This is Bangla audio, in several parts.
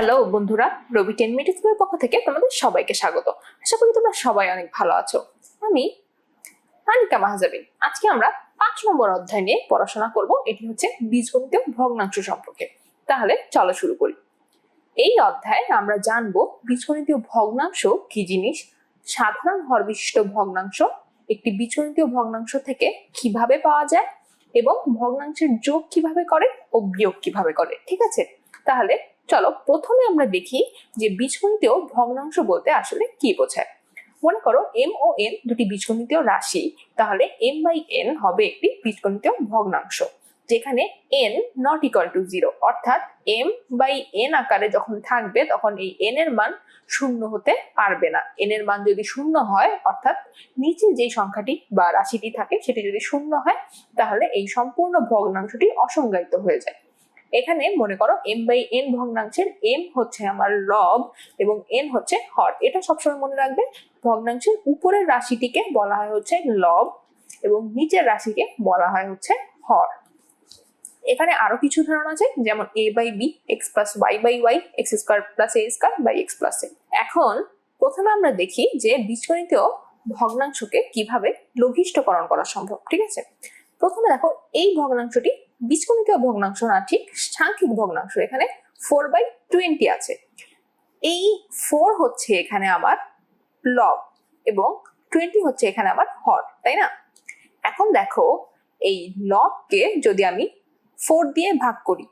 হ্যালো বন্ধুরা রবি টেন মিনিটের পক্ষ থেকে তোমাদের সবাইকে স্বাগত। আশা করি তোমরা সবাই অনেক ভালো আছো। আমি আনিকা মাহাজাবিন। আজকে আমরা পাঁচ নম্বর অধ্যায় নিয়ে পড়াশোনা করব। এটি হচ্ছে বীজগণিতীয় ভগ্নাংশ সম্পর্কে। তাহলে চলো শুরু করি। এই অধ্যায়ে আমরা জানব বীজগণিতীয় ভগ্নাংশ কি জিনিস, সাধারণ হর বিশিষ্ট ভগ্নাংশ, একটি বীজগণিতীয় ভগ্নাংশ থেকে কীভাবে পাওয়া যায় এবং ভগ্নাংশের যোগ কীভাবে করে ও বিয়োগ কীভাবে করে, ঠিক আছে? তাহলে চলো প্রথমে আমরা দেখি যে বীজগণিতীয় ভগ্নাংশ বলতে আসলে কি বোঝায়। মনে করো এম ও এন দুটি বীজগণিতীয় রাশি, তাহলে এম বাই এন হবে একটি বীজগণিতীয় ভগ্নাংশ, যেখানে N not equal to zero অর্থাৎ এম বাই এন আকারে যখন থাকবে তখন এই এন এর মান শূন্য হতে পারবে না। এন এর মান যদি শূন্য হয়, অর্থাৎ নিচে যে সংখ্যাটি বা রাশিটি থাকে সেটি যদি শূন্য হয়, তাহলে এই সম্পূর্ণ ভগ্নাংশটি অসংজ্ঞায়িত হয়ে যায়। এখানে মনে করো এম বাই এন ভগ্নাংশের এম হচ্ছে আমার লব এবং এন হচ্ছে হর। এটা সবসময় মনে রাখবে, ভগ্নাংশের উপরের রাশিটিকে বলা হয় হচ্ছে লব এবং নিচের রাশিকে বলা হয় হচ্ছে হর। এখানে আরও কিছু উদাহরণ আছে, যেমন A by B X plus Y by Y X square plus A square by X plus A এখন প্রথমে আমরা দেখি যে বীজগণিতীয় ভগ্নাংশকে কীভাবে লঘিষ্ঠকরণ করা সম্ভব, ঠিক আছে? প্রথমে দেখো এই ভগ্নাংশটি বীজগণিতীয় ভগ্নাংশ না, ঠিক? সাংখ্যিক ভগ্নাংশ, এখানে ফোর বাই টোয়েন্টি আছে। এই ফোর হচ্ছে এখানে আমার লব এবং টোয়েন্টি হচ্ছে এখানে আমার হর, তাই না? এখন দেখো, এই লবকে যদি আমি ফোর দিয়ে ভাগ করি,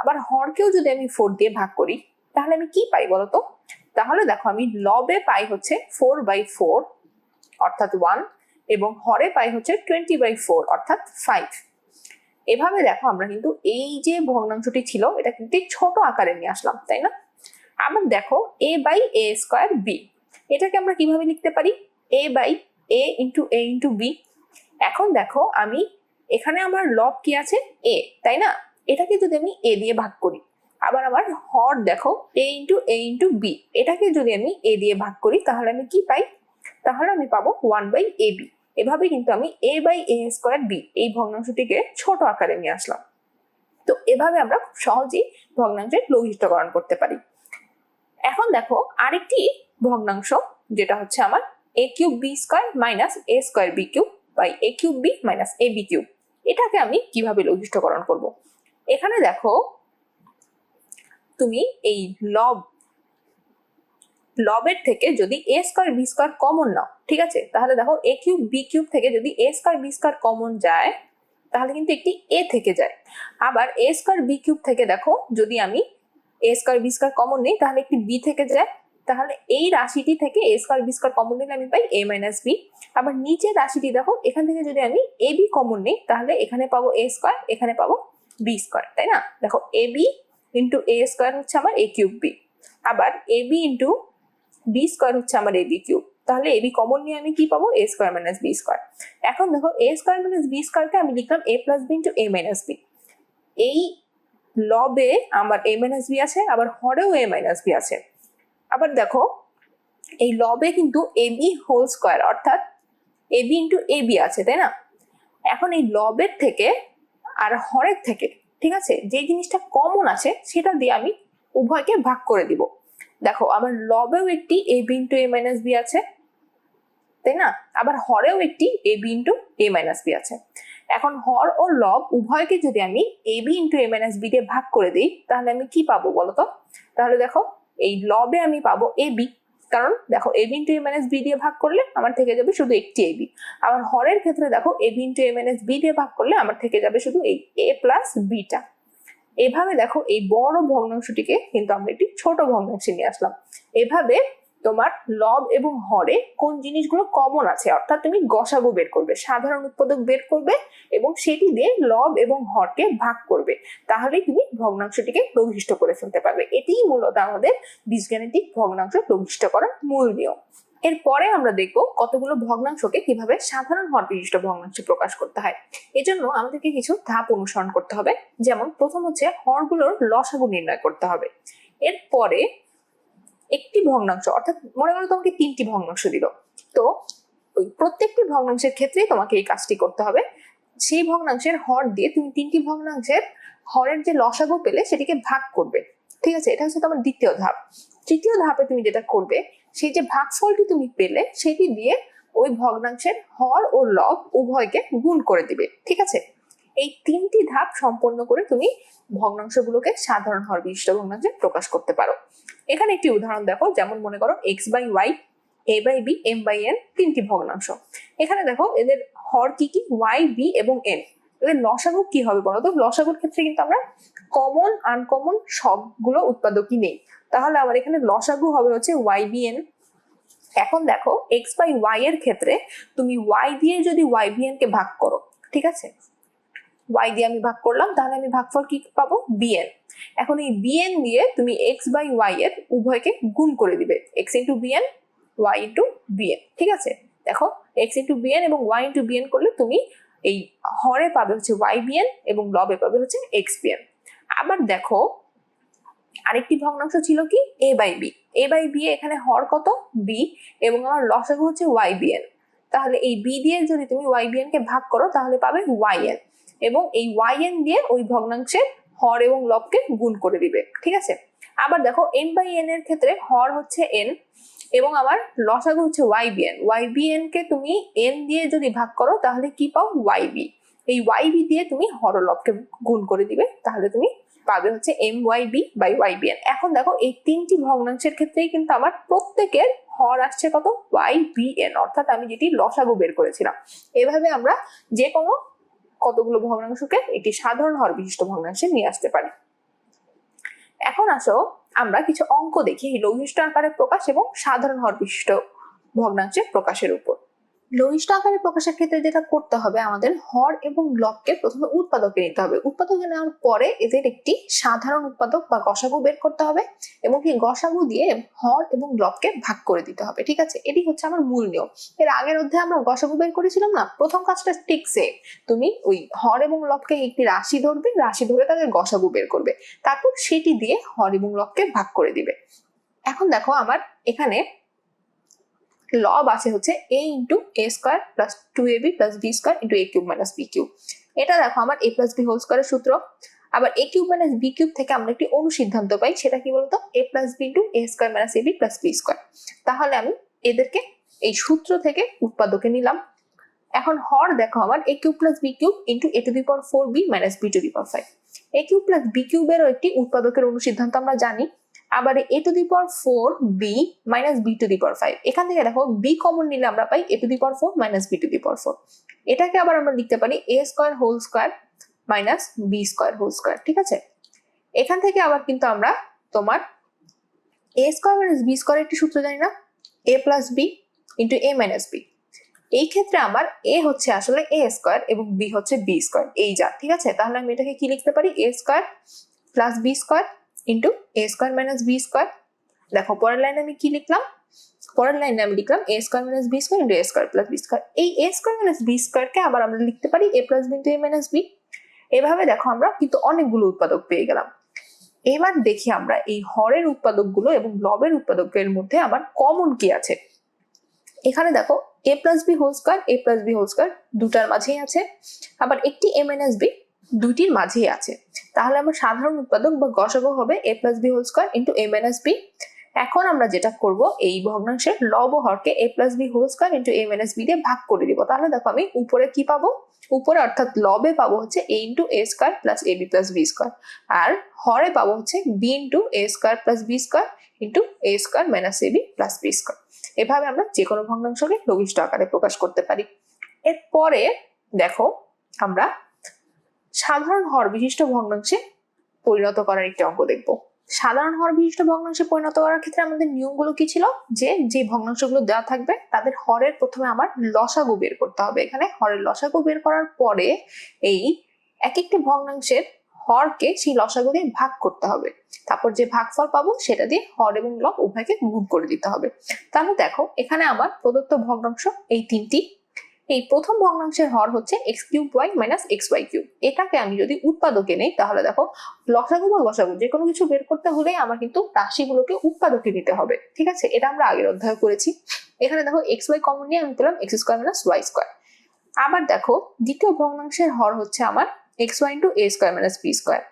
আবার হরকেও যদি আমি ফোর দিয়ে ভাগ করি, তাহলে আমি কি পাই বলতো তাহলে দেখো, আমি লবে পাই হচ্ছে ফোর বাই ফোর অর্থাৎ ওয়ান এবং হরে পাই হচ্ছে টোয়েন্টি বাই ফোর অর্থাৎ ফাইভ এভাবে দেখো আমরা কিন্তু এই যে ভগ্নাংশটি ছিল, এটা কিন্তু ছোট আকারে নিয়ে আসলাম, তাই না? আবার দেখো A by A square B এটাকে আমরা কীভাবে লিখতে পারি? A by A into A into B এখন দেখো আমি এখানে আমার লব কি আছে? এ তাই না? এটাকে যদি আমি এ দিয়ে ভাগ করি, আবার আমার হর দেখো A into A into B এটাকে যদি আমি এ দিয়ে ভাগ করি, তাহলে আমি কি পাই? তাহলে আমি পাবো ওয়ান বাই এ বি এভাবে কিন্তু আমি A by A square B এই ভগ্নাংশটিকে ছোট আকারে নিয়ে আসলাম। তো এভাবে আমরা খুব সহজেই ভগ্নাংশের লঘিষ্ঠকরণ করতে পারি। এখন দেখো আরেকটি ভগ্নাংশ, যেটা হচ্ছে আমার A cube B square minus A square B cube by A cube B minus A B cube এটাকে আমি কীভাবে লঘিষ্ঠকরণ করব? এখানে দেখো, তুমি এই লব লবের থেকে যদি A square B square common নাও, ঠিক আছে? তাহলে দেখো এ কিউব বি কিউব থেকে যদি A square B square common যায়, তাহলে কিন্তু একটি এ থেকে যায়। আবার এ স্কোয়ার বি কিউব থেকে দেখো, যদি আমি A square B square common নেই, তাহলে একটি বি থেকে যায়। তাহলে এই রাশিটি থেকে A square B square common নিলে আমি পাই এ মাইনাস বি আবার নিচের রাশিটি দেখো, এখান থেকে যদি আমি এ বি কমন নেই, তাহলে এখানে পাবো এ স্কোয়ার এখানে পাবো বি স্কোয়ার তাই না? দেখো A B into A square হচ্ছে আমার এ কিউব বি আবার A B into B square হচ্ছে আমার এ বি কিউব তাহলে এ বি কমন নিয়ে আমি কি পাবো? A square minus B square এখন দেখো এ স্কোয়ার মাইনাস বি স্কোয়ারকে আমি লিখলাম A plus B into A minus B এই লবে আমার এ মাইনাস বি আছে, আবার হরেও এ মাইনাস বি আছে। আবার দেখো, এই লবে কিন্তু এ বি হোল স্কোয়ার অর্থাৎ A B into A B আছে, তাই না? এখন এই লবের থেকে আর হরের থেকে, ঠিক আছে? যে জিনিসটা কমন আছে, সেটা দিয়ে আমি উভয়কে ভাগ করে দিব। দেখো আমার লবেও একটি A B into A minus B আছে, তাই না? আবার হরেও একটি A B into A minus B আছে। এখন হর ও লব উভয়কে যদি আমি A B into A minus B দিয়ে ভাগ করে দিই, তাহলে আমি কি পাবো বলতো তাহলে দেখো, এই লবে আমি পাবো এ বি কারণ দেখো A B into A minus B দিয়ে ভাগ করলে আমার থেকে যাবে শুধু একটি এ বি আবার হরের ক্ষেত্রে দেখো A B into A minus B দিয়ে ভাগ করলে আমার থেকে যাবে শুধু এই এ প্লাস বিটা এভাবে দেখো এই বড় ভগ্নাংশটিকে কিন্তু আমরা একটি ছোট ভগ্নাংশে নিয়ে আসলাম। এভাবে তোমার লব এবং হরে কোন জিনিসগুলো কমন আছে, অর্থাৎ তুমি গসাগু বের করবে, সাধারণ উৎপাদক বের করবে এবং সেটি দিয়ে লব এবং হরকে ভাগ করবে। তাহলেই তুমি ভগ্নাংশটিকে লঘিষ্ঠ করে ফেলতে পারবে। এটিই মূলত আমাদের বীজগাণিতিক ভগ্নাংশ লঘিষ্ঠ করার মূল নিয়ম। এরপরে আমরা দেখব কতগুলো ভগ্নাংশকে কীভাবে সাধারণ হর বিশিষ্ট ভগ্নাংশে প্রকাশ করতে হয়। এজন্য আমাদেরকে কিছু ধাপ অনুসরণ করতে হবে, যেমন প্রথম হচ্ছে হরগুলোর লসাগু নির্ণয় করতে হবে। এরপরে একটি ভগ্নাংশ, অর্থাৎ মনে করো তোমাকে তিনটি ভগ্নাংশ দিল, তো ওই প্রত্যেকটি ভগ্নাংশের ক্ষেত্রেই তোমাকে এই কাজটি করতে হবে। সেই ভগ্নাংশের হর দিয়ে তুমি তিনটি ভগ্নাংশের হরের যে লসাগু পেলে সেটিকে ভাগ করবে, ঠিক আছে? এটা হচ্ছে তোমার দ্বিতীয় ধাপ। তৃতীয় ধাপে তুমি যেটা করবে সেই যে ভাগফলটি তুমি পেলে, সেটি দিয়ে ওই ভগ্নাংশের হর ও লব উভয়কে গুণ করে দিবে, ঠিক আছে? এই তিনটি ধাপ সম্পন্ন করে তুমি ভগ্নাংশগুলোকে সাধারণ হর বিশিষ্ট ভগ্নাংশে প্রকাশ করতে পারো। এখানে একটি উদাহরণ দেখো, যেমন মনে করো X by Y A by B M by N তিনটি ভগ্নাংশ। এখানে দেখো এদের হর কি কি? ওয়াই বি এবং এন এদের লসাগু কি হবে বলতো লসাগুর ক্ষেত্রে কিন্তু আমরা কমন আনকমন সবগুলো উৎপাদকই নেই। তাহলে আমার এখানে লসাগু হবে হচ্ছে ওয়াই বি এন এখন দেখো এক্স বাই ওয়াই এর ক্ষেত্রে তুমি ওয়াই দিয়ে যদি ওয়াই বি এন কে ভাগ করো, ঠিক আছে? ওয়াই দিয়ে আমি ভাগ করলাম, তাহলে আমি ভাগফল কি পাবো? বিএন এখন এই বিএন দিয়ে তুমি এক্স বাই ওয়াই এর উভয়কে গুণ করে দিবে। X into BN Y into BN ঠিক আছে? দেখো এক্স ইন্টু বিএন এবং ওয়াই ইন্টু বিএন করলে তুমি এই হরে পাবে হচ্ছে ওয়াই বিএন এবং লবে পাবে হচ্ছে এক্স বিএন আবার দেখো আরেকটি ভগ্নাংশ ছিল কি? A by B A by B এখানে হর কত? বি এবং আমার লসাগু হচ্ছে ওয়াই বিএন তাহলে এই বি দিয়ে যদি তুমি ওয়াই বিএন কে ভাগ করো, তাহলে পাবে ওয়াই এন এবং এই ওয়াই এন দিয়ে ওই ভগ্নাংশের হর এবং লবকে গুণ করে দিবে। ঠিক আছে? আবার দেখো এম বাই এন এর ক্ষেত্রে হর হচ্ছে এন এবং আমার লসাগু হচ্ছে Y B N Y B N কে তুমি এন দিয়ে যদি ভাগ করো, তাহলে কি পাও? ওয়াই বি এই ওয়াই বি দিয়ে তুমি হরলবকে গুণ করে দিবে। তাহলে তুমি পাবে হচ্ছে M Y B by Y B N এখন দেখো এই তিনটি ভগ্নাংশের ক্ষেত্রেই কিন্তু আমার প্রত্যেকের হর আসছে কত? ওয়াই বি এন অর্থাৎ আমি যেটি লসাগু বের করেছিলাম। এভাবে আমরা যে কোনো কতগুলো ভগ্নাংশকে একটি সাধারণ হর বিশিষ্ট ভগ্নাংশে নিয়ে আসতে পারি। এখন আসো, আমরা কিছু অঙ্ক দেখি। লঘিষ্ঠ আকারে প্রকাশ এবং সাধারণ হর বিশিষ্ট ভগ্নাংশের প্রকাশের উপর। লঘিষ্ঠ আকারে প্রকাশের ক্ষেত্রে যেটা করতে হবে, আমাদের হর এবং লবকে প্রথমে উৎপাদকে নিতে হবে। উৎপাদকে নেওয়ার পরে এদের একটি সাধারণ উৎপাদক বা গসাগু বের করতে হবে এবং এই গসাগু দিয়ে হর এবং লবকে ভাগ করে দিতে হবে, ঠিক আছে? এটি হচ্ছে আমার মূল নিয়ম। এর আগের অধ্যায়ে আমরা গসাগু বের করেছিলাম না? প্রথম কাজটা ঠিক সেম তুমি ওই হর এবং লবকে একটি রাশি ধরবে, রাশি ধরে তাদের গসাগু বের করবে। তারপর সেটি দিয়ে হর এবং লবকে ভাগ করে দিবে। এখন দেখো আমার এখানে লব আছে হচ্ছে A into A square plus two A B plus B square into A cube minus B cube এটা দেখো আমার এ প্লাস বি হোল স্কোয়ারের সূত্র। আবার A cube minus B cube থেকে আমরা একটি অনুসিদ্ধান্ত পাই, সেটা কি বলতো? A plus B into A square minus A B plus B square তাহলে আমি এদেরকে এই সূত্র থেকে উৎপাদকে নিলাম। এখন হর দেখো আমার A cube plus B cube into A to the power four B minus B to the power five A cube plus B কিউবেরও একটি উৎপাদকের অনুসিদ্ধান্ত আমরা জানি। আবার A to the power four B minus B to the power five এখান থেকে দেখো বি কমন নিলে আমরা পাই A to the power four minus B to the power four এটাকে আবার আমরা লিখতে পারি A square whole square minus B square whole square ঠিক আছে? এখান থেকে আবার কিন্তু আমরা তোমার A square minus B square একটি সূত্র জানি না? A plus B into A minus B এই ক্ষেত্রে আমার এ হচ্ছে আসলে এ স্কোয়ার এবং বি হচ্ছে বি স্কোয়ার এই যা, ঠিক আছে? তাহলে আমি এটাকে কি লিখতে পারি? A square plus B square into A square minus B square দেখো, পরের লাইনে আমি কি লিখলাম? পরের লাইনে আমি লিখলাম A square minus B square into A square plus B square এই এ স্কোয়ার মাইনাস বি স্কোয়ারকে আবার আমরা লিখতে পারি a plus b into a minus b এভাবে দেখো আমরা কিন্তু অনেকগুলো উৎপাদক পেয়ে গেলাম। এবার দেখি আমরা এই হরের উৎপাদকগুলো এবং লবের উৎপাদকের মধ্যে আমার কমন কি আছে? এখানে দেখো a plus b whole square a plus b whole square দুটার মাঝেই আছে। আবার একটি এ মাইনাস বি দুটির মাঝেই আছে। তাহলে আমার সাধারণ উৎপাদক বা গসাগু হবে a plus b whole square into a minus b এখন আমরা যেটা করব, এই ভগ্নাংশের লব হরকে a plus b whole square into a minus b দিয়ে ভাগ করে দিব। তাহলে দেখো আমি উপরে কি পাবো? উপরে অর্থাৎ লবে পাবো হচ্ছে a into a square plus a b plus b square আর হরে পাবো হচ্ছে b into a square plus b square into a square minus a b plus b square এভাবে আমরা যে কোনো ভগ্নাংশকে লঘিষ্ঠ আকারে প্রকাশ করতে পারি। এরপরে দেখো আমরা সাধারণ হর বিশিষ্ট ভগ্নাংশে পরিণত করার একটি অঙ্ক দেখব। সাধারণ হর বিশিষ্ট ভগ্নাংশে পরিণত করার ক্ষেত্রে আমাদের নিয়মগুলো কি ছিল? যে যে ভগ্নাংশগুলো দেওয়া থাকবে, তাদের হরের প্রথমে আমার লসাগু বের করতে হবে। এখানে হরের লসাগু বের করার পরে এই এক একটি ভগ্নাংশের হরকে সেই লসাগু দিয়ে ভাগ করতে হবে। তারপর যে ভাগফল পাবো, সেটা দিয়ে হর এবং লব উভয়কে গুণ করে দিতে হবে। তাহলে দেখো, এখানে আমার প্রদত্ত ভগ্নাংশ এই তিনটি এই প্রথম ভগ্নাংশের হর হচ্ছে x cube y minus x y cube এটাকে আমি যদি উৎপাদকে নেই, তাহলে দেখো, লসাগু বা গসাগু যে কোনো কিছু বের করতে হলে আমার কিন্তু রাশিগুলোকে উৎপাদকে নিতে হবে, ঠিক আছে? এটা আমরা আগের অধ্যায় করেছি। এখানে দেখো এক্স ওয়াই কমন নিয়ে আমি পেলাম x square minus y square আবার দেখো, দ্বিতীয় ভগ্নাংশের হর হচ্ছে আমার x y into a square minus b square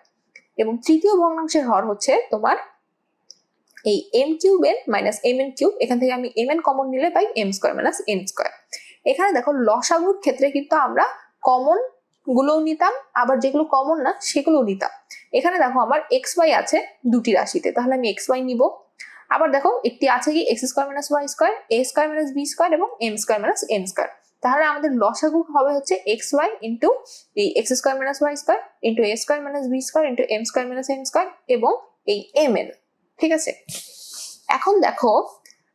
এবং তৃতীয় ভগ্নাংশের হর হচ্ছে তোমার এই m cube n minus m n cube এখান থেকে আমি এম এন কমন নিলে পাই m square minus n square এখানে দেখো লসাগুর ক্ষেত্রে কিন্তু আমরা কমন গুলোও নিতাম, আবার যেগুলো কমন না, সেগুলোও নিতাম। এখানে দেখো আমার এক্স ওয়াই আছে দুটি রাশিতে, তাহলে আমি এক্স ওয়াই নিব। আবার দেখো একটি আছে কি x square minus y square a square minus b square এবং m square minus n square তাহলে আমাদের লসাগু হবে হচ্ছে এক্স ওয়াই ইন্টু এই x square minus y square into a square minus b square into m square minus n square এবং এই এম এন ঠিক আছে? এখন দেখো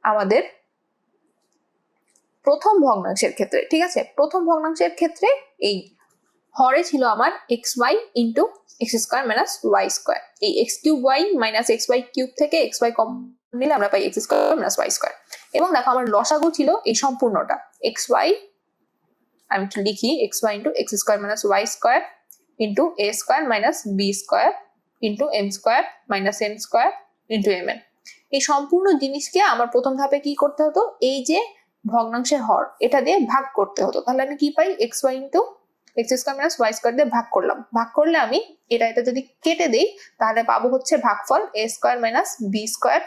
আমাদের প্রথম ভগ্নাংশের ক্ষেত্রে, ঠিক আছে? প্রথম ভগ্নাংশের ক্ষেত্রে এই হরে ছিল আমার x y into x square minus y square এই x cube y minus x y cube থেকে এক্স ওয়াই কম নিলে আমরা পাই x square minus y square এবং দেখো আমার লসাগু ছিল এই সম্পূর্ণটা। এক্স ওয়াই আমি একটু লিখি x y into x square minus y square into a square minus b square into m square minus n square into m n এই সম্পূর্ণ জিনিসকে আমার প্রথম ধাপে কি করতে হতো? এই যে ভগ্নাংশের হর, এটা দিয়ে ভাগ করতে হতো। তাহলে আমি কি পাই? X y into x square minus y square দিয়ে ভাগ করলাম। ভাগ করলে আমি এটা এটা যদি কেটে দিই, তাহলে পাবো হচ্ছে ভাগফল a square minus b square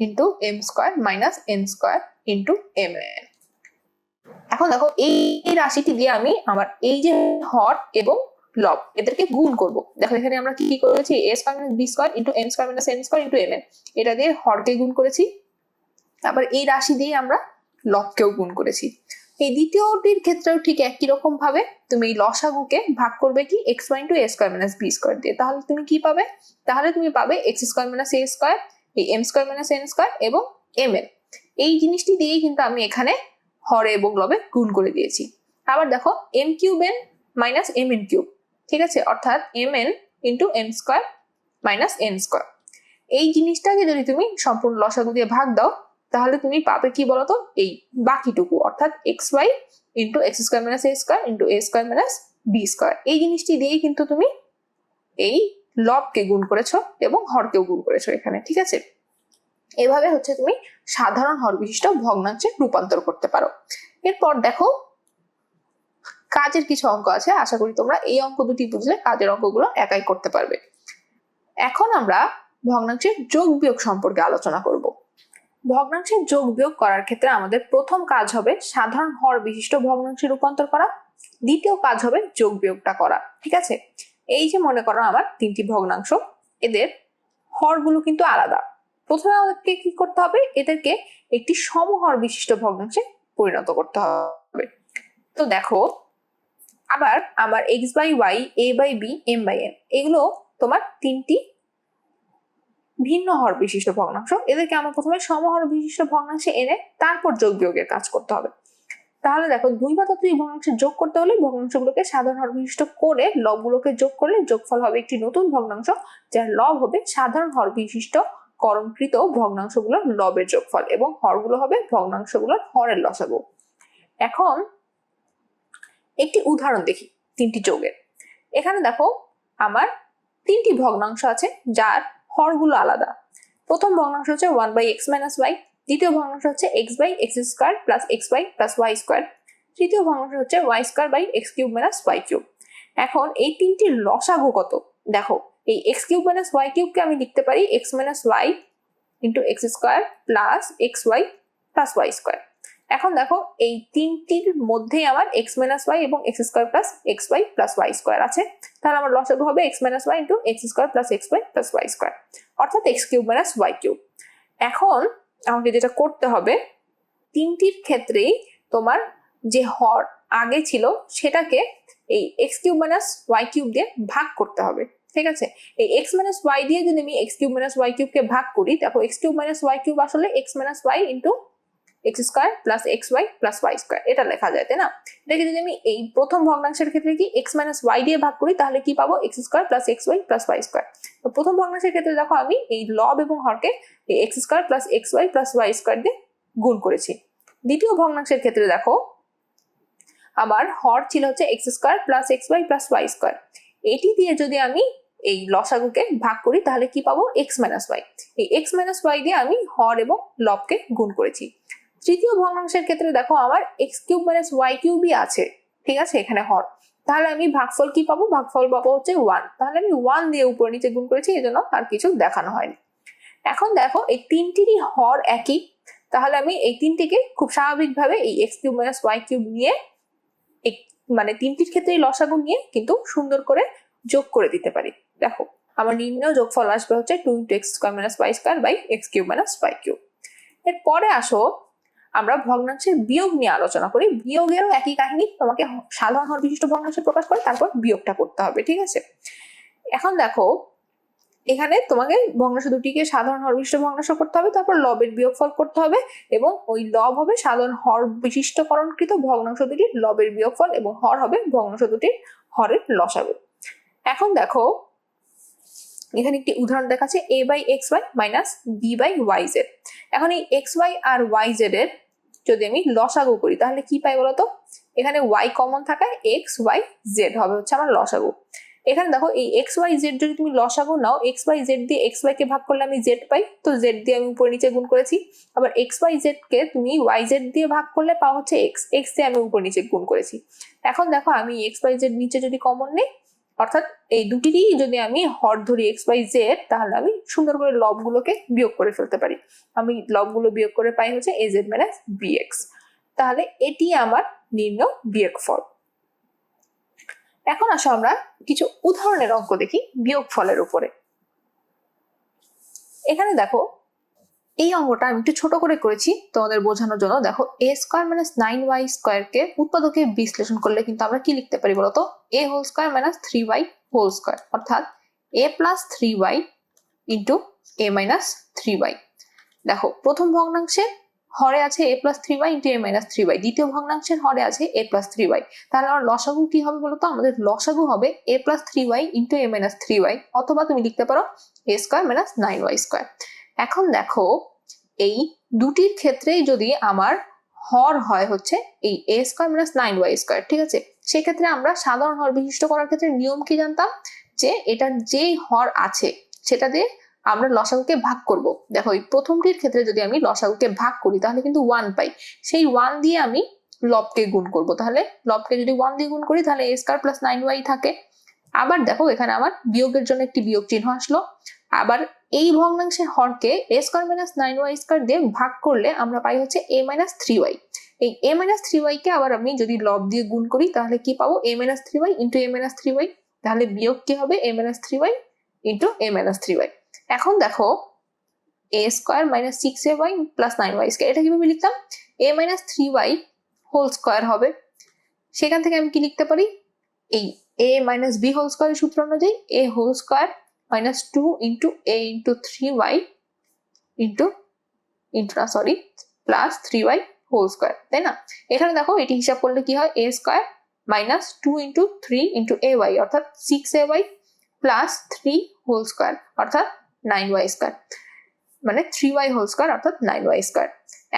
into m square minus n square into m n এখন দেখো, এই রাশিটি দিয়ে আমি আমার এই যে হর এবং লব, এদেরকে গুণ করব। দেখো, এখানে আমরা কি করেছি? A square minus b square into m square minus n square into m n এটা দিয়ে হরকে গুণ করেছি। তারপর এই রাশি দিয়ে আমরা লবকেও গুণ করেছি। এই দ্বিতীয়টির ক্ষেত্রেও ঠিক একই রকম ভাবে তুমি এই লসাগুকে ভাগ করবে কি? X y two a square minus b square দিয়ে। তাহলে তুমি কি পাবে? তাহলে তুমি পাবে x square minus a square এই m square minus n square এবং এম এন এই জিনিসটি দিয়েই কিন্তু আমি এখানে হরে এবং লবে গুণ করে দিয়েছি। আবার দেখো m cube n minus m n cube ঠিক আছে? অর্থাৎ m n into m square minus n square এই জিনিসটাকে যদি তুমি সম্পূর্ণ লসাগু দিয়ে ভাগ দাও তাহলে তুমি পাবে কি বলতো? এই বাকিটুকু, অর্থাৎ x y into x square minus a square into a square minus b square এই জিনিসটি দিয়েই কিন্তু তুমি এই লবকে গুণ করেছ এবং হরকেও গুণ করেছ এখানে, ঠিক আছে? এভাবে হচ্ছে তুমি সাধারণ হর বিশিষ্ট ভগ্নাংশে রূপান্তর করতে পারো। এরপর দেখো, কাজের কিছু অঙ্ক আছে, আশা করি তোমরা এই অঙ্ক দুটি বুঝলে, কাজের অঙ্কগুলো একাই করতে পারবে। এখন আমরা ভগ্নাংশের যোগ বিয়োগ সম্পর্কে আলোচনা করব। ভগ্নাংশের যোগ বিয়োগ করার ক্ষেত্রে আমাদের প্রথম কাজ হবে সাধারণ হর বিশিষ্ট ভগ্নাংশে রূপান্তর করা, দ্বিতীয় কাজ হবে যোগ বিয়োগটা করা, ঠিক আছে? এই যে মনে করো আমার তিনটি ভগ্নাংশ, এদের হরগুলো কিন্তু আলাদা। প্রথমে আমাদেরকে কি করতে হবে? এদেরকে একটি সমহর বিশিষ্ট ভগ্নাংশে পরিণত করতে হবে। তো দেখো, আবার আমার x by y a by b m by n এগুলো তোমার তিনটি ভিন্ন হর বিশিষ্ট ভগ্নাংশ। এদেরকে আমার প্রথমে সমহর বিশিষ্ট ভগ্নাংশে এনে তারপর যোগ বিয়োগের কাজ করতে হবে। তাহলে দেখো, দুই বা ততোধিক ভগ্নাংশে যোগ করতে হলে ভগ্নাংশগুলোকে সাধারণ হর বিশিষ্ট করে লবগুলোকে যোগ করলে যোগফল হবে একটি নতুন ভগ্নাংশ, যার লব হবে সাধারণ হর বিশিষ্ট করণকৃত ভগ্নাংশগুলোর লবের যোগফল এবং হরগুলো হবে ভগ্নাংশগুলোর হরের লসাগু। এখন একটি উদাহরণ দেখি, তিনটি যোগের। এখানে দেখো, আমার তিনটি ভগ্নাংশ আছে, যার হরগুলো আলাদা। প্রথম ভগ্নাংশ হচ্ছে one by x minus y দ্বিতীয় ভগ্নাংশ হচ্ছে x by x square plus x y plus y square তৃতীয় ভগ্নাংশ হচ্ছে y square by x cube minus y cube এখন এই তিনটির লসাগু কত? দেখো, এই এক্স কিউব মাইনাস ওয়াই কিউবকে আমি লিখতে পারি x minus y into x square plus x y plus y square এখন দেখো, এই তিনটির মধ্যেই আমার এক্স মাইনাস ওয়াই এবং x square plus x y plus y square আছে। তাহলে আমার লসাগু হবে x minus y into x square plus x y plus y square অর্থাৎ x cube minus y cube এখন আমাকে যেটা করতে হবে, তিনটির ক্ষেত্রেই তোমার যে হর আগে ছিল সেটাকে এই x cube minus y cube দিয়ে ভাগ করতে হবে, ঠিক আছে? এই এক্স মাইনাস ওয়াই দিয়ে যদি আমি এক্স কিউব মাইনাস ওয়াই কিউবকে ভাগ করি, দেখো x cube minus y cube আসলে x minus y into x square plus x y plus y square, এটা লেখা যায়, তাই না? এটাকে যদি আমি এই প্রথম ভগ্নাংশের ক্ষেত্রে কি এক্স মাইনাস ওয়াই দিয়ে ভাগ করি, তাহলে কি পাবো? X square plus x y plus y square. তো প্রথম ভগ্নাংশের ক্ষেত্রে দেখো আমি এই লব এবং হরকে x square plus x y plus y square দিয়ে গুণ করেছি। দ্বিতীয় ভগ্নাংশের ক্ষেত্রে দেখো, আমার হর ছিল হচ্ছে x square plus x y plus y square. এটি দিয়ে যদি আমি এই লসাগুকে ভাগ করি, তাহলে কি পাবো? X minus y. এই এক্স মাইনাস ওয়াই দিয়ে আমি হর এবং লবকে গুণ করেছি। তৃতীয় ভগ্নাংশের ক্ষেত্রে দেখো আমার এক্স কিউব মাইনাস ওয়াই কিউবই আছে, ঠিক আছে? এখানে হর। তাহলে আমি ভাগফল কি পাবো? ভাগফল পাবো হচ্ছে ওয়ান তাহলে আমি ওয়ান দিয়ে উপর নিচে গুণ করেছি, এই জন্য আর কিছু দেখানো হয়নি। এখন দেখো, এই তিনটিরই হর একই। তাহলে আমি এই তিনটিকে খুব স্বাভাবিকভাবে এই x cube minus y cube নিয়ে মানে তিনটির ক্ষেত্রে এই লসাগু নিয়ে কিন্তু সুন্দর করে যোগ করে দিতে পারি। দেখো, আমার নির্ণয় যোগফল আসবে হচ্ছে two into x square minus y square by x cube minus y cube. এরপরে আসো আমরা ভগ্নাংশের বিয়োগ নিয়ে আলোচনা করি। বিয়োগেরও একই কাহিনী তোমাকে সাধারণ হর বিশিষ্ট ভগ্নাংশে প্রকাশ করে, তারপর বিয়োগটা করতে হবে, ঠিক আছে? এখন দেখো, এখানে তোমাকে ভগ্নাংশ দুটিকে সাধারণ হর বিশিষ্ট ভগ্নাংশ করতে হবে, তারপর লবের বিয়োগফল করতে হবে এবং ওই লব হবে সাধারণ হর বিশিষ্টকরণকৃত ভগ্নাংশ দুটির লবের বিয়োগফল এবং হর হবে ভগ্নাংশ দুটির হরের লসাগু। এখন দেখো এখানে একটি উদাহরণ দেখাচ্ছে a by x y minus b by y z এখন এই এক্স ওয়াই আর ওয়াই জেড এর যদি আমি লসাগু করি, তাহলে কি পাই বলতো? এখানে ওয়াই কমন থাকায় এক্স ওয়াই জেড হবে হচ্ছে আমার লসাগু। এখানে দেখো, এই এক্স ওয়াই জেড যদি তুমি লসাগু নাও এক্স ওয়াই জেড দিয়ে এক্স ওয়াই কে ভাগ করলে আমি জেড পাই, তো জেড দিয়ে আমি উপরে নিচে গুণ করেছি। আবার এক্স ওয়াই জেড কে তুমি ওয়াই জেড দিয়ে ভাগ করলে পাওয়া হচ্ছে এক্স এক্স দিয়ে আমি উপর নিচে গুণ করেছি। এখন দেখো, আমি এক্স ওয়াই জেড নিচে যদি কমন নেই অর্থাৎ এই দুটিরই যদি আমি হর ধরি এক্স ওয়াই জেড তাহলে আমি সুন্দর করে লবগুলোকে বিয়োগ করে ফেলতে পারি। আমি লবগুলো বিয়োগ করে পাই হচ্ছে a z minus b x তাহলে এটি আমার নিম্ন বিয়োগ ফল এখন আসো আমরা কিছু উদাহরণের অঙ্ক দেখি বিয়োগ ফলের উপরে। এখানে দেখো এই অঙ্কটা আমি একটু ছোট করে করেছি তোমাদের বোঝানোর জন্য। দেখো a square minus nine y স্কোয়ারকে উৎপাদকে বিশ্লেষণ করলে কিন্তু আমরা কি লিখতে পারি বলতো? A whole square minus three y whole square অর্থাৎ a plus three y into a minus three y দেখো, প্রথম ভগ্নাংশের হরে আছে a plus three y into a minus three y দ্বিতীয় ভগ্নাংশের হরে আছে এ প্লাস থ্রি ওয়াই তাহলে আমার লসাগু কি হবে বলতো? আমাদের লসাগু হবে a plus three y into a minus three y অথবা তুমি লিখতে পারো a square minus nine y square এখন দেখো এই দুটির ক্ষেত্রেই যদি আমার হর হয় হচ্ছে এই a square minus nine y square ঠিক আছে? সেক্ষেত্রে আমরা সাধারণ হর বিশিষ্ট করার ক্ষেত্রে নিয়ম কি জানতাম? যে এটার যেই হর আছে সেটা দিয়ে আমরা লসাগুকে ভাগ করব। দেখো এই প্রথমটির ক্ষেত্রে যদি আমি লসাগুকে ভাগ করি তাহলে কিন্তু ওয়ান পাই। সেই ওয়ান দিয়ে আমি লবকে গুণ করব। তাহলে লবকে যদি ওয়ান দিয়ে গুণ করি তাহলে a square plus nine y থাকে। আবার দেখো এখানে আমার বিয়োগের জন্য একটি বিয়োগ চিহ্ন আসলো। আবার এই ভগ্নাংশের হরকে a square minus nine y square দিয়ে ভাগ করলে আমরা পাই হচ্ছে এ মাইনাস থ্রি ওয়াই এই এ মাইনাস থ্রি ওয়াই কে আবার আমি যদি লব দিয়ে গুণ করি, তাহলে কি পাবো? A minus three y into a minus three y তাহলে বিয়োগ কি হবে? A minus three y into a minus three y এখন দেখো a square minus six a y plus nine y square এটা কীভাবে লিখতাম? A minus three y whole square হবে। সেখান থেকে আমি কি লিখতে পারি? এই এ মাইনাস বি হোল স্কোয়ারের সূত্র অনুযায়ী a whole square two into a into three y into into না sorry plus three y whole square তাই না? এখানে দেখো, এটি হিসাব করলে কি হয়? A square minus two into three into a y অর্থাৎ six a y plus three whole square অর্থাৎ নাইন ওয়াই স্কোয়ার মানে থ্রি ওয়াই হোল স্কোয়ার অর্থাৎ নাইন ওয়াই স্কোয়ার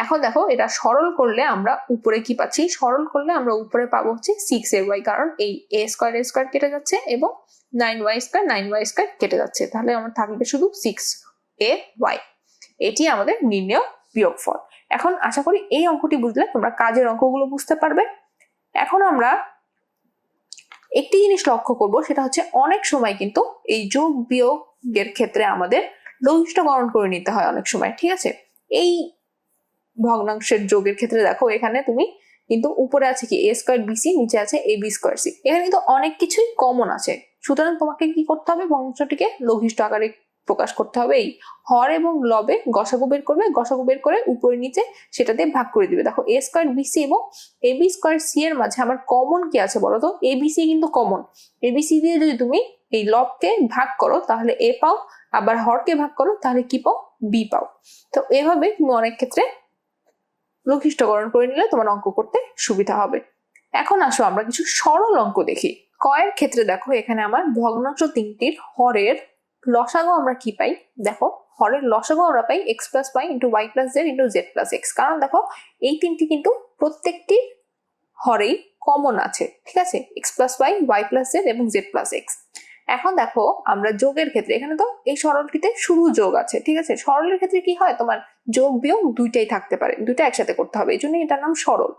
এখন দেখো, এটা সরল করলে আমরা উপরে কি পাচ্ছি? সরল করলে আমরা উপরে পাবো হচ্ছে সিক্স এ ওয়াই কারণ এই এ স্কোয়ার এ স্কোয়ার কেটে যাচ্ছে এবং nine y square nine y square কেটে যাচ্ছে। তাহলে আমার থাকবে শুধু সিক্স এ ওয়াই এটি আমাদের নির্ণয় বিয়োগফল। এখন আশা করি এই অঙ্কটি বুঝলে তোমরা কাজের অঙ্কগুলো বুঝতে পারবে। এখন আমরা একটি জিনিস লক্ষ্য করব, সেটা হচ্ছে অনেক সময় কিন্তু এই যোগ বিয়োগের ক্ষেত্রে আমাদের লঘিষ্ঠকরণ করে নিতে হয় অনেক সময়, ঠিক আছে? এই ভগ্নাংশের যোগের ক্ষেত্রে দেখো, এখানে তুমি কিন্তু উপরে আছে কি? এ স্কোয়ার বিসি নিচে আছে এ বি স্কোয়ার সি এখানে কিন্তু অনেক কিছুই কমন আছে। সুতরাং তোমাকে কি করতে হবে? ভগ্নাংশটিকে লঘিষ্ঠ আকারে প্রকাশ করতে হবে। এই হর এবং লবে গসাগু বের করবে। গসাগু বের করে উপরে নিচে সেটা দিয়ে ভাগ করে দিবে। দেখো এ স্কোয়ার বিসি এবং এ বি স্কোয়ার সি এর মাঝে আমার কমন কি আছে বলো তো? এ বি সি কিন্তু কমন এ বি সি দিয়ে যদি তুমি এই লবকে ভাগ করো, তাহলে এ পাও। আবার হরকে ভাগ করো, তাহলে কি পাও? বি পাও। তো এভাবে তুমি অনেক ক্ষেত্রে লঘিষ্ঠকরণ করে নিলে তোমার অঙ্ক করতে সুবিধা হবে। এখন আসো আমরা কিছু সরল অঙ্ক দেখি। কয়ের ক্ষেত্রে দেখো, এখানে আমার ভগ্নাংশ তিনটির হরের লসাগু আমরা কি পাই? দেখো, হরের লসাগু আমরা পাই x plus y into y plus z into z plus x কারণ দেখো, এই তিনটি কিন্তু প্রত্যেকটি হরেই কমন আছে, ঠিক আছে? X plus y y plus z এবং জেড প্লাস এক্স এখন দেখো, আমরা যোগের ক্ষেত্রে, এখানে তো এই সরলটিতে শুধু যোগ আছে, ঠিক আছে? সরলের ক্ষেত্রে কি হয়? তোমার যোগ বিয়োগ দুইটাই থাকতে পারে, দুইটা একসাথে করতে হবে, এই জন্য এটার নাম সরল।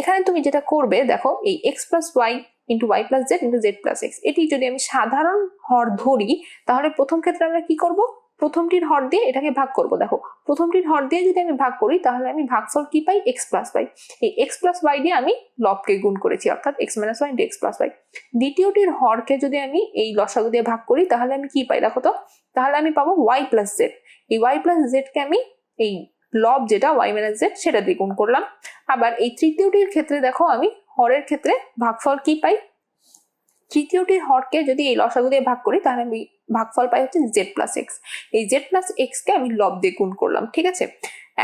এখানে তুমি যেটা করবে, দেখো, এই x plus y into y plus z into z plus x এটি যদি আমি সাধারণ হর ধরি, তাহলে প্রথম ক্ষেত্রে আমরা কি করব? প্রথমটির হর দিয়ে এটাকে ভাগ করব, দেখো। প্রথমটির হর দিয়ে যদি আমি ভাগ করি, তাহলে আমি ভাগফল কি পাই? এক্স প্লাস পাই এই এক্স প্লাস ওয়াই দিয়ে আমি লবকে গুণ করেছি, অর্থাৎ x minus y into x plus y দ্বিতীয়টির হরকে যদি আমি এই লসাগু দিয়ে ভাগ করি, তাহলে আমি কি পাই, দেখো তো? তাহলে আমি পাবো ওয়াই প্লাস জেড এই ওয়াই প্লাস জেডকে আমি এই লব যেটা ওয়াই মাইনাস জেড সেটা দিয়ে গুণ করলাম। আবার এই তৃতীয়টির ক্ষেত্রে, দেখো, আমি হরের ক্ষেত্রে ভাগফল কি পাই? তৃতীয়টির হরকে যদি এই লসাগু দিয়ে ভাগ করি, তাহলে আমি ভাগফল পাই হচ্ছে জেড প্লাস এক্স এই জেড প্লাস এক্স কে আমি লব দিয়ে গুণ করলাম, ঠিক আছে?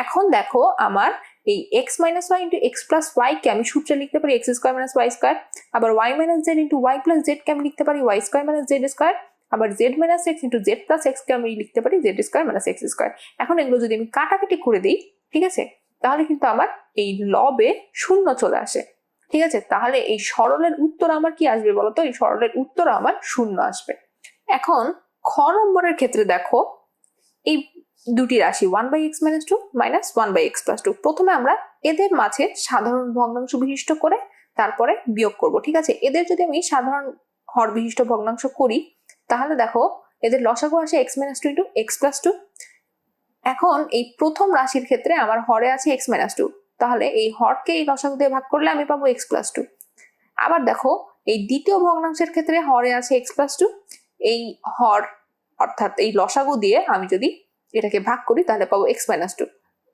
এখন দেখো আমার এই x minus y into x plus y কে আমি সূত্রে লিখতে পারি x square minus y square আবার y minus z into y plus z কে আমি লিখতে পারি y square minus z square আবার z minus x into z plus x কে আমি লিখতে পারি z square minus x square এখন এগুলো যদি আমি কাটাকাটি করে দিই, ঠিক আছে? তাহলে কিন্তু আমার এই লবে শূন্য চলে আসে। ঠিক আছে? তাহলে এই সরলের উত্তর আমার কি আসবে বলতো? এই সরলের উত্তর আমার শূন্য আসবে। এখন খ নম্বরের ক্ষেত্রে দেখো, এই দুটি রাশি one by x minus two minus one by x plus two প্রথমে আমরা এদের মাঝে সাধারণ ভগ্নাংশ বিশিষ্ট করে তারপরে বিয়োগ করব, ঠিক আছে? এদের যদি আমি সাধারণ হর বিশিষ্ট ভগ্নাংশ করি, তাহলে দেখো, এদের লসাগু আসে x minus two into x plus two এখন এই প্রথম রাশির ক্ষেত্রে আমার হরে আছে এক্স মাইনাস টু তাহলে এই হরকে এই লসাগু দিয়ে ভাগ করলে আমি পাবো এক্স প্লাস টু আবার দেখো, এই দ্বিতীয় ভগ্নাংশের ক্ষেত্রে হরে আছে এক্স প্লাস টু এই হর, অর্থাৎ এই লসাগু দিয়ে আমি যদি এটাকে ভাগ করি, তাহলে পাবো এক্স মাইনাস টু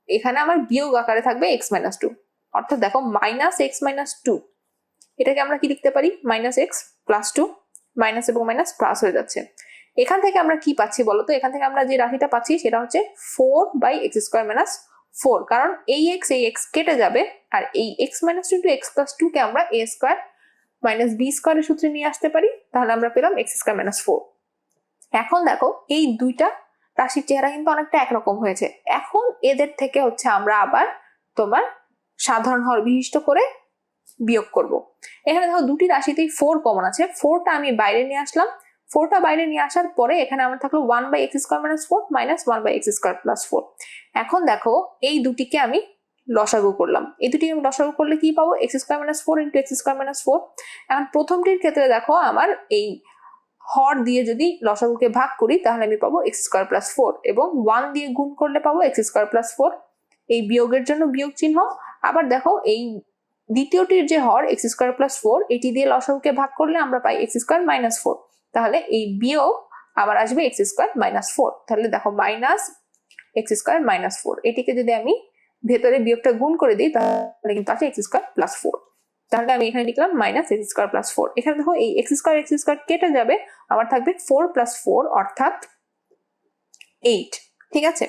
এখানে আমার বিয়োগ আকারে থাকবে এক্স মাইনাস টু অর্থাৎ দেখো মাইনাস এক্স মাইনাস টু এটাকে আমরা কি লিখতে পারি? Minus x plus two minus এবং মাইনাস প্লাস হয়ে যাচ্ছে। এখান থেকে আমরা কি পাচ্ছি বলতো? এখান থেকে আমরা যে রাশিটা পাচ্ছি, সেটা হচ্ছে four by x square minus four, কারণ এই এক্স এই এক্স কেটে যাবে, আর এই x minus two two x plus two কে আমরা এ স্কোয়ার মাইনাস বি স্কোয়ারের সূত্রে নিয়ে আসতে পারি, তাহলে আমরা পেলাম এক্স স্কোয়ার মাইনাস ফোর এখন দেখো, এই দুইটা রাশির চেহারা কিন্তু অনেকটা একরকম হয়েছে। এখন এদের থেকে হচ্ছে আমরা আবার তোমার সাধারণ হর বিশিষ্ট করে বিয়োগ করব। এখানে দেখো দুটি রাশিতেই ফোর কমন আছে। ফোরটা আমি বাইরে নিয়ে আসলাম। ফোরটা বাইরে নিয়ে আসার পরে এখানে আমার থাকল one by x square minus four minus one by x square plus four এখন দেখো এই দুটিকে আমি লসাগু করলাম। এই দুটি আমি লসাগু করলে কি পাবো? X square minus four into x square minus four এখন প্রথমটির ক্ষেত্রে দেখো আমার এই হর দিয়ে যদি লসাগুকে ভাগ করি, তাহলে আমি পাবো এক্স স্কোয়ার প্লাস ফোর এবং ওয়ান দিয়ে গুণ করলে পাবো এক্স স্কোয়ার প্লাস ফোর এই বিয়োগের জন্য বিয়োগ চিহ্ন। আবার দেখো এই দ্বিতীয়টির যে হর এক্স স্কোয়ার প্লাস ফোর এটি দিয়ে লসাগুকে ভাগ করলে আমরা পাই এক্স স্কোয়ার মাইনাস ফোর তাহলে এই বিয়োগ আবার আসবে এক্স স্কোয়ার মাইনাস ফোর তাহলে দেখো minus x square minus four এটিকে যদি আমি ভেতরে বিয়োগটা গুণ করে দিই, তাহলে কিন্তু আছে এক্স স্কোয়ার প্লাস ফোর তাহলে আমি এখানে লিখলাম minus x square plus four এখানে দেখো এই এক্স স্কোয়ার এক্স স্কোয়ার কেটে যাবে, আমার থাকবে ফোর প্লাস ফোর অর্থাৎ এইট ঠিক আছে?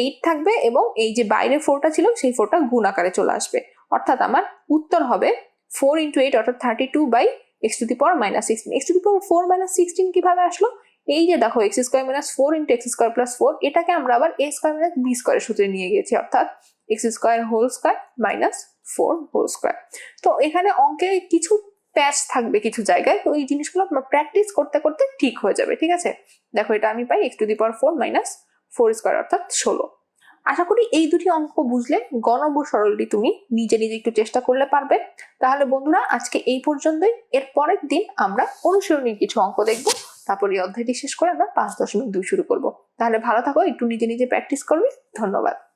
এইট থাকবে এবং এই যে বাইরে ফোরটা ছিল, সেই ফোরটা গুণ আকারে চলে আসবে। অর্থাৎ আমার উত্তর হবে ফোর ইন্টু এইট অর্থাৎ thirty two by x to the power minus sixteen x to the power four minus sixteen কীভাবে আসলো? এই যে দেখো x square minus four into x square plus four এটাকে আমরা আবার এ স্কোয়ার মাইনাস বি স্কোয়ারের সূত্রে নিয়ে গেছি, অর্থাৎ x square whole square minus four whole square তো এখানে অঙ্কে কিছু প্যাচ থাকবে কিছু জায়গায়, তো এই জিনিসগুলো আপনার প্র্যাকটিস করতে করতে ঠিক হয়ে যাবে, ঠিক আছে? দেখো এটা আমি পাই x to the power four minus four square অর্থাৎ ষোলো। আশা করি এই দুটি অঙ্ক বুঝলে গণব সরলটি তুমি নিজে নিজে একটু চেষ্টা করলে পারবে। তাহলে বন্ধুরা, আজকে এই পর্যন্তই। এর পরের দিন আমরা অনুসরণীর কিছু অঙ্ক দেখব। তারপর এই অধ্যায়টি শেষ করে আমরা পাঁচ দশমিক দুই শুরু করব। তাহলে ভালো থাকো, একটু নিজে নিজে প্র্যাকটিস করবে। ধন্যবাদ।